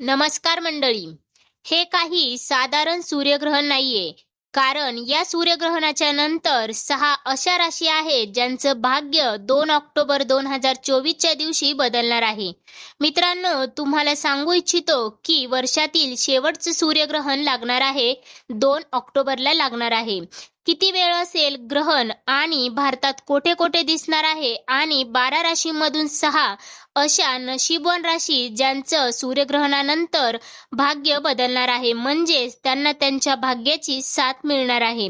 नमस्कार मंडळी. हे काही साधारण सूर्यग्रहण नाहीये. कारण या सूर्यग्रहणाच्या नंतर सहा अशा राशी आहेत ज्यांचं भाग्य दोन ऑक्टोबर दोन हजार चोवीसच्या दिवशी बदलणार आहे. मित्रांनो तुम्हाला सांगू इच्छितो की वर्षातील शेवटचं सूर्यग्रहण लागणार आहे दोन ऑक्टोबरला लागणार आहे. किती वेळ असेल ग्रहण आणि भारतात कोठे कोठे दिसणार आहे आणि बारा राशीमधून सहा अशा नशीबवान राशी ज्यांचं सूर्यग्रहणानंतर भाग्य बदलणार आहे. म्हणजेच त्यांना त्यांच्या भाग्याची साथ मिळणार आहे.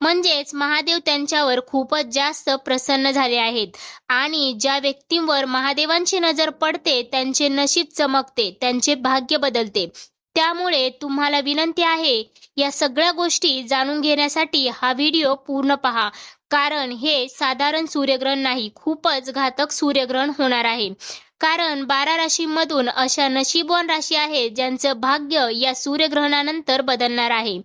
म्हणजेच महादेव त्यांच्यावर खूपच जास्त प्रसन्न झाले आहेत आणि ज्या व्यक्तींवर महादेवांची नजर पडते त्यांचे नशीब चमकते त्यांचे भाग्य बदलते. त्यामुळे तुम्हाला विनंती आहे या सगळ्या गोष्टी जाणून घेण्यासाठी हा व्हिडिओ पूर्ण पहा. कारण हे साधारण सूर्यग्रहण नाही खूपच घातक सूर्यग्रहण होणार आहे. कारण बारा राशीमधून अशा नशीबवान राशी आहेत ज्यांचं भाग्य या सूर्यग्रहणानंतर बदलणार आहे.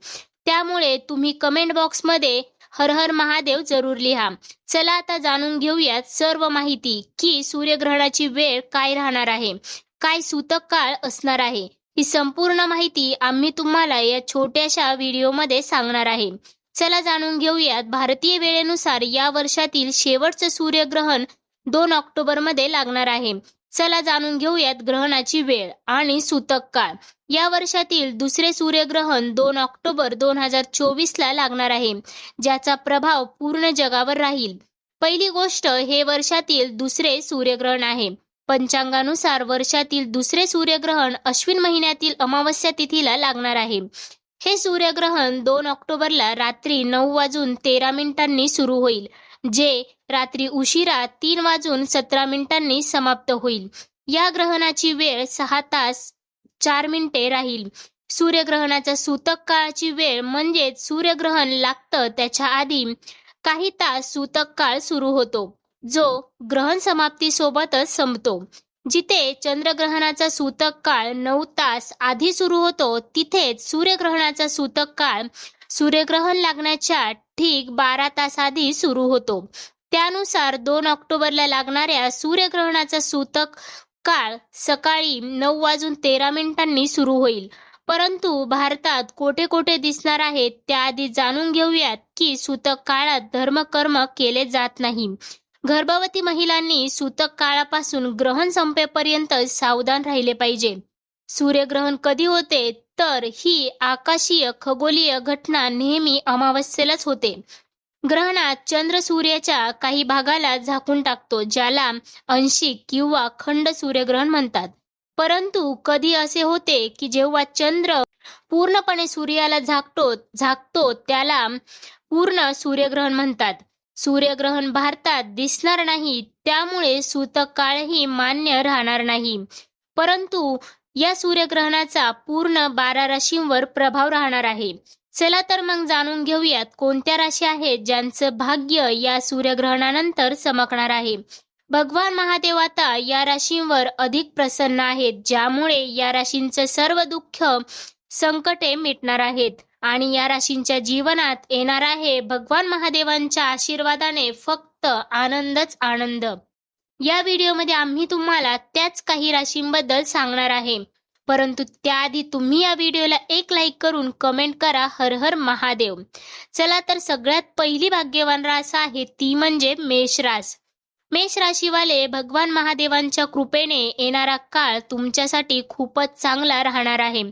त्यामुळे तुम्ही कमेंट बॉक्समध्ये हर हर महादेव जरूर लिहा. चला आता जाणून घेऊयात सर्व माहिती की सूर्यग्रहणाची वेळ काय राहणार आहे? काय सूतक काळ असणार आहे? ही संपूर्ण माहिती आम्ही तुम्हाला या छोट्याशा व्हिडिओमध्ये सांगणार आहे. चला जाणून घेऊयात भारतीय वेळेनुसार या वर्षातील शेवटचं सूर्यग्रहण दोन ऑक्टोबरमध्ये लागणार आहे. चला जाणून घेऊयात ग्रहणाची वेळ आणि सूतक काळ. या वर्षातील दुसरे सूर्यग्रहण दोन ऑक्टोबर दोन हजार चोवीस ला लागणार आहे ज्याचा प्रभाव पूर्ण जगावर राहील. पहिली गोष्ट हे वर्षातील दुसरे सूर्यग्रहण आहे. पंचांगानुसार वर्षातील दुसरे सूर्यग्रहण अश्विन महिन्यातील अमावस्या तिथीला लागणार आहे. हे सूर्यग्रहण दोन ऑक्टोबरला रात्री नऊ वाजून तेरा मिनिटांनी सुरू होईल जे रात्री उशिरा तीन वाजून सतरा मिनिटांनी समाप्त होईल. या ग्रहणाची वेळ सहा तास चार मिनिटे राहील. सूर्यग्रहणाचा सूतक काळाची वेळ म्हणजेच सूर्यग्रहण लागतं त्याच्या आधी काही तास सूतक काळ सुरू होतो. जो ग्रहण समाप्ती सोबतच संपतो. जिथे चंद्रग्रहणाचा सूतक काळ नऊ तास आधी सुरू होतो तिथेच सूर्यग्रहणाचा सूतक काळ सूर्यग्रहण लागण्याच्या ठीक बारा तास आधी सुरू होतो. त्यानुसार दोन ऑक्टोबरला लागणाऱ्या सूर्यग्रहणाचा सूतक काळ सकाळी नऊ वाजून तेरा मिनिटांनी सुरू होईल. परंतु भारतात कोठे कोठे दिसणार आहेत त्याआधी जाणून घेऊयात की सूतक काळात धर्मकर्म केले जात नाही. गर्भवती महिलांनी सूतक काळापासून ग्रहण संपेपर्यंत सावधान राहिले पाहिजे. सूर्यग्रहण कधी होते? तर ही आकाशीय खगोलीय घटना नेहमी अमावस्येलाच होते. ग्रहणात चंद्र सूर्याच्या काही भागाला झाकून टाकतो ज्याला अंशिक किंवा खंड सूर्यग्रहण म्हणतात. परंतु कधी असे होते की जेव्हा चंद्र पूर्णपणे सूर्याला झाकतो झाकतो त्याला पूर्ण सूर्यग्रहण म्हणतात. सूर्यग्रहण भारतात दिसणार नाही त्यामुळे सूतक काळही मान्य राहणार नाही. परंतु या सूर्यग्रहणाचा पूर्ण बारा राशींवर प्रभाव राहणार आहे. चला तर मग जाणून घेऊयात कोणत्या राशी आहेत ज्यांचं भाग्य या सूर्यग्रहणानंतर चमकणार आहे. भगवान महादेव आता या राशींवर अधिक प्रसन्न आहेत ज्यामुळे या राशींचं सर्व दुःख संकटे मिटणार आहेत. आणि या राशींच्या जीवनात येणार आहे भगवान महादेवांच्या आशीर्वादाने फक्त आनंदच आनंद. या व्हिडिओमध्ये आम्ही तुम्हाला त्याच काही राशींबद्दल सांगणार आहे. परंतु त्याआधी तुम्ही या व्हिडिओला एक लाईक करून कमेंट करा हर हर महादेव. चला तर सगळ्यात पहिली भाग्यवान रास आहे ती म्हणजे मेष रास. मेष राशीवाले भगवान महादेवांच्या कृपेने येणारा काळ तुमच्यासाठी खूपच चांगला राहणार आहे.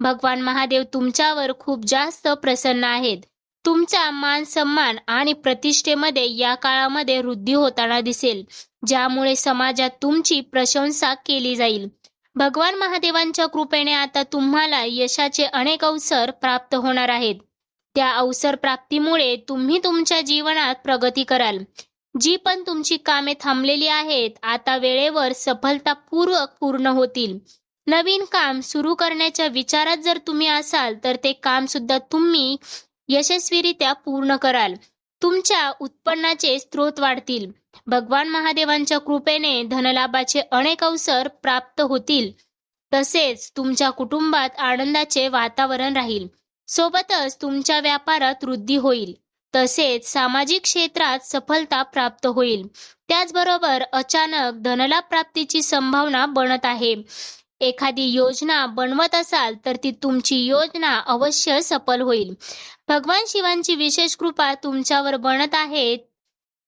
भगवान महादेव तुमच्यावर खूप जास्त प्रसन्न आहेत. तुमचा मान सन्मान आणि प्रतिष्ठेमध्ये या काळामध्ये वृद्धी होताना दिसेल ज्यामुळे समाजात तुमची प्रशंसा केली जाईल. भगवान महादेवांच्या कृपेने आता तुम्हाला यशाचे अनेक अवसर प्राप्त होणार आहेत. त्या अवसर प्राप्तीमुळे तुम्ही तुमच्या जीवनात प्रगती कराल. जी पण तुमची कामे थांबलेली आहेत आता वेळेवर सफलतापूर्वक पूर्ण होतील. नवीन काम सुरू करण्याच्या विचारात जर तुम्ही असाल तर ते काम सुद्धा तुम्ही यशस्वीरित्या पूर्ण कराल. तुमच्या उत्पन्नाचे स्रोत वाढतील. भगवान महादेवांच्या कृपेने धनलाभाचे अनेक अवसर प्राप्त होतील. तसेच तुमच्या कुटुंबात आनंदाचे वातावरण राहील. सोबतच तुमच्या व्यापारात वृद्धी होईल. तसेच सामाजिक क्षेत्रात सफलता प्राप्त होईल. त्याचबरोबर अचानक धनलाभ प्राप्तीची संभावना बनत आहे. एखादी योजना बनवत असाल तर ती तुमची योजना अवश्य सफल होईल. भगवान शिवांची विशेष कृपा तुमच्यावर बनत आहे.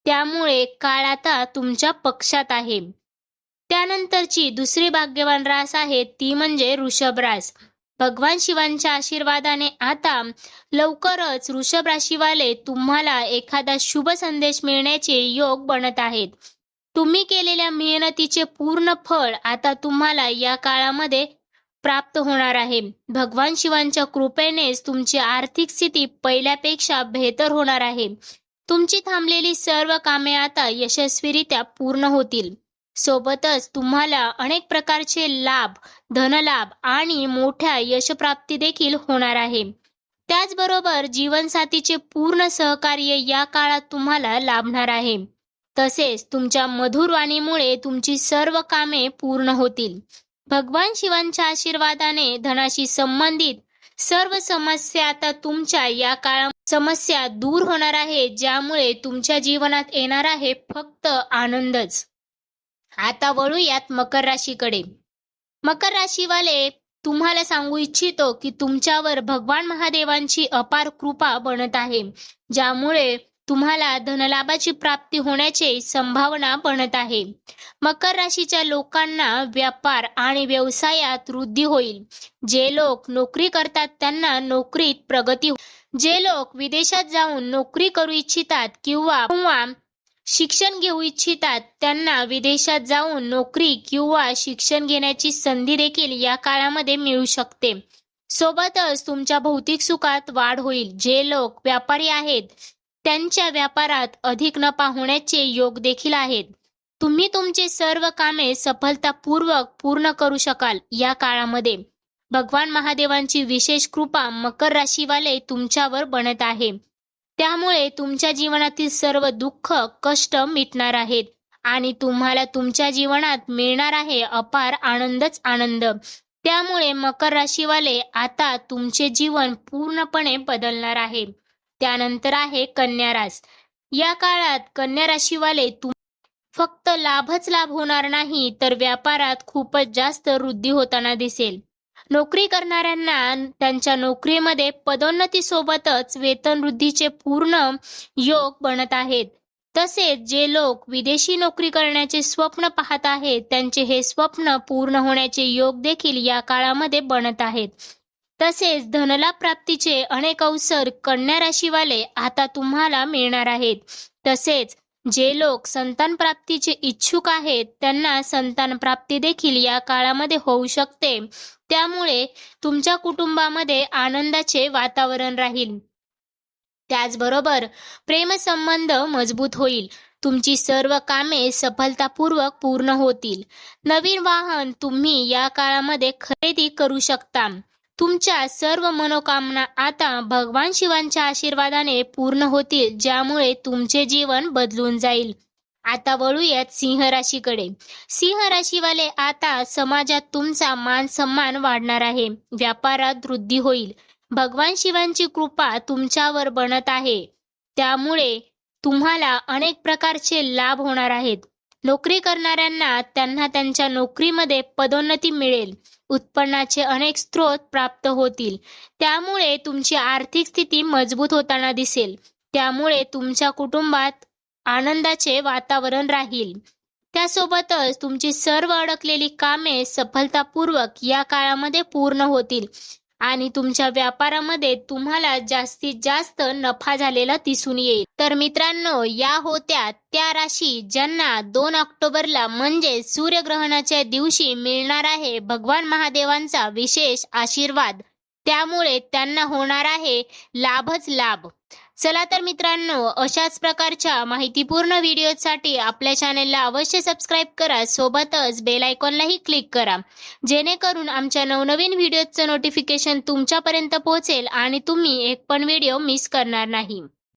त्यामुळे काळ आता तुमच्या पक्षात आहे. त्यानंतरची दुसरी भाग्यवान रास आहे ती म्हणजे ऋषभ रास. भगवान शिवांच्या आशीर्वादाने आता लवकरच वृषभ राशीवाले तुम्हाला एखादा शुभ संदेश मिळण्याचे योग बनत आहेत. तुम्ही केलेल्या मेहनतीचे पूर्ण फळ आता तुम्हाला या काळामध्ये प्राप्त होणार आहे. भगवान शिवांच्या कृपेनेच तुमची आर्थिक स्थिती पहिल्यापेक्षा बेहतर होणार आहे. तुमची थांबलेली सर्व कामे आता यशस्वीरित्या पूर्ण होतील. सोबतच तुम्हाला अनेक प्रकारचे लाभ धनलाभ आणि मोठ्या यशप्राप्ती देखील होणार आहे. त्याचबरोबर जीवनसाथीचे पूर्ण सहकार्य या काळात तुम्हाला लाभणार आहे. तसेच तुमच्या मधुर वाणीमुळे तुमची सर्व कामे पूर्ण होतील. भगवान शिवांच्या आशीर्वादाने धनाशी संबंधित सर्व समस्या आता तुमच्या या काळात समस्या दूर होणार आहे ज्यामुळे तुमच्या जीवनात येणार आहे फक्त आनंदच. आता वळूयात मकर राशीकडे. मकर राशीवाले तुम्हाला सांगू इच्छितो की तुमच्यावर भगवान महादेवांची अपार कृपा बनत आहे. ज्यामुळे तुम्हाला धनलाभाची प्राप्ती होण्याची संभावना बनत आहे. मकर राशीच्या लोकांना व्यापार आणि व्यवसायात वृद्धी होईल. जे लोक नोकरी करतात त्यांना नोकरीत प्रगती हो- जे लोक विदेशात जाऊन नोकरी करू इच्छितात किंवा किंवा शिक्षण घेऊ इच्छितात त्यांना विदेशात जाऊन नोकरी किंवा शिक्षण घेण्याची संधी देखील या काळामध्ये मिळू शकते. सोबतच तुमच्या भौतिक सुखात वाढ होईल. जे लोक व्यापारी आहेत त्यांच्या व्यापारात अधिक नफा होण्याचे योग देखील आहेत. तुम्ही तुमचे सर्व कामे सफलतापूर्वक पूर्ण करू शकाल या काळामध्ये. भगवान महादेवांची विशेष कृपा मकर राशीवाले तुमच्यावर बनत आहे. त्यामुळे तुमच्या जीवनातील सर्व दुःख कष्ट मिटणार आहेत आणि तुम्हाला तुमच्या जीवनात मिळणार आहे अपार आनंदच आनंद. त्यामुळे मकर राशीवाले आता तुमचे जीवन पूर्णपणे बदलणार आहे. त्यानंतर आहे कन्या रास. या काळात कन्या राशीवाले तुम फक्त लाभच लाभ होणार नाही तर व्यापारात खूपच जास्त वृद्धी होताना दिसेल. नोकरी करणाऱ्यांना त्यांच्या नोकरीमध्ये पदोन्नती सोबतच वेतन वृद्धीचे पूर्ण योग बनत आहेत. तसेच जे लोक विदेशी नोकरी करण्याचे स्वप्न पाहत आहेत त्यांचे हे स्वप्न पूर्ण होण्याचे योग देखील या काळामध्ये बनत आहेत. तसेच धनलाभ प्राप्तीचे अनेक अवसर कन्या राशीवाले आता तुम्हाला मिळणार आहेत. तसेच जे लोक संतान प्राप्तीचे इच्छुक आहेत त्यांना संतान प्राप्ती देखील या काळामध्ये होऊ शकते. त्यामुळे तुमच्या कुटुंबामध्ये आनंदाचे वातावरण राहील. त्याचबरोबर प्रेमसंबंध मजबूत होईल. तुमची सर्व कामे सफलतापूर्वक पूर्ण होतील. नवीन वाहन तुम्ही या काळामध्ये खरेदी करू शकता. तुमच्या सर्व मनोकामना आता भगवान शिवांच्या आशीर्वादाने पूर्ण होतील ज्यामुळे तुमचे जीवन बदलून जाईल. आता वळूयात सिंह राशीकडे. सिंह राशीवाले आता समाजात तुमचा मान सन्मान वाढणार आहे. व्यापारात वृद्धी होईल. भगवान शिवांची कृपा तुमच्यावर बनत आहे. त्यामुळे तुम्हाला अनेक प्रकारचे लाभ होणार आहेत. नोकरी करणाऱ्यांना त्यांना त्यांच्या नोकरीमध्ये पदोन्नती मिळेल. उत्पन्नाचे अनेक स्रोत प्राप्त होतील. त्यामुळे तुमची आर्थिक स्थिती मजबूत होताना दिसेल. त्यामुळे तुमच्या कुटुंबात आनंदाचे वातावरण राहील. त्यासोबतच तुमची सर्व अडकलेली कामे सफलतापूर्वक या काळामध्ये पूर्ण होतील. आणि तुमच्या व्यापारामध्ये तुम्हाला जास्तीत जास्त नफा झालेला दिसून येईल. तर मित्रांनो या होत्या त्या राशी ज्यांना दोन ऑक्टोबरला म्हणजे सूर्यग्रहणाच्या दिवशी मिळणार आहे भगवान महादेवांचा विशेष आशीर्वाद. त्यामुळे त्यांना होणार आहे लाभच लाभ. चला तर मित्रांनो अशाच प्रकारच्या माहितीपूर्ण व्हिडिओसाठी आपल्या चॅनेलला अवश्य सबस्क्राईब करा. सोबतच बेल आयकॉनलाही क्लिक करा. जेणेकरून आमच्या नवनवीन व्हिडिओचं नोटिफिकेशन तुमच्यापर्यंत पोहोचेल आणि तुम्ही एक पण व्हिडिओ मिस करणार नाही.